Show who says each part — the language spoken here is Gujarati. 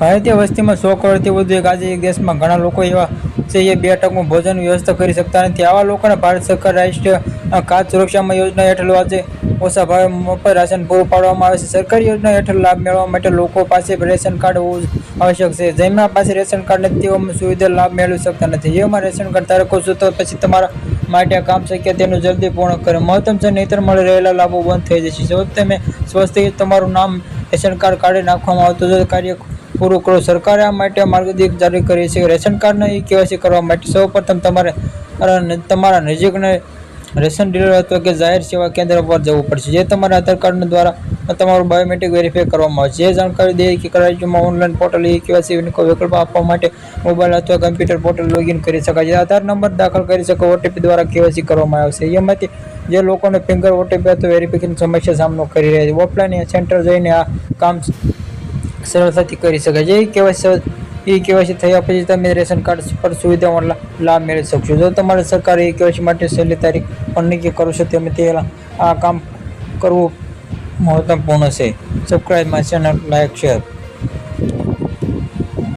Speaker 1: ભારતીય વસ્તીમાં સો કરોડથી વધુ એક આજે એક દેશમાં ઘણા લોકો એવા છે જે બે ટકનું ભોજન વ્યવસ્થા કરી શકતા નથી. આવા લોકોને ભારત સરકાર રાષ્ટ્રીય ખાદ્ય સુરક્ષામાં યોજના હેઠળ આજે ઓછા ભાવે મફત રાશન પૂરું પાડવામાં આવે છે. સરકારી યોજના હેઠળ લાભ મેળવવા માટે લોકો પાસે રેશન કાર્ડ હોવું આવશ્યક છે. જેમના પાસે રેશન કાર્ડ નથી તેઓ સુવિધા લાભ મેળવી શકતા નથી. જેમાં રેશન કાર્ડ ધારકો છો, તો પછી તમારા માટે આ કામ શક્ય તેનું જલ્દી પૂર્ણ કરે. મહત્તમ છે, નહીતર મળી રહેલા લાભો બંધ થઈ જશે. જો તમે સ્વસ્થ તમારું નામ રેશન કાર્ડ કાઢી નાખવામાં આવતું જો કાર્ય પૂરું કરો સરકારે આ માટે માર્ગદર્શક જારી કરી છે. રેશન કાર્ડને ઈ કેવાયસી કરવા માટે સૌપ્રથમ તમારે તમારા નજીકના રેશન ડીલર અથવા કે જાહેર સેવા કેન્દ્ર પર જવું પડશે. જે તમારા આધાર કાર્ડ દ્વારા તમારું બાયોમેટ્રિક વેરીફાઈ કરવામાં આવશે. જે જાણકારી દે કે રાજ્યમાં ઓનલાઈન પોર્ટલ ઈ કેવાયસી વિકલ્પ આપવા માટે મોબાઈલ અથવા કમ્પ્યુટર પોર્ટલ લોગિન કરી શકાય છે. આધાર નંબર દાખલ કરી શકો. ઓટીપી દ્વારા કેવાયસી કરવામાં આવશે. એમાંથી જે લોકોને ફિંગર ઓટીપી અથવા વેરિફિકેશન સમસ્યા સામનો કરી રહ્યા છે. ઓફલાઈન સેન્ટર જઈને આ કામ સરળતાથી કરી શકાય. છે એ કેવાયસી એ કેવાયસી થયા પછી તમે રેશન કાર્ડ પર સુવિધાઓનો લાભ મેળવી શકશો. જો તમારે સરકારે એ કેવાયસી માટે છેલ્લી તારીખ પણ નક્કી કરો છો, તમે તે આ કામ કરવું મહત્વપૂર્ણ છે. Subscribe my channel like share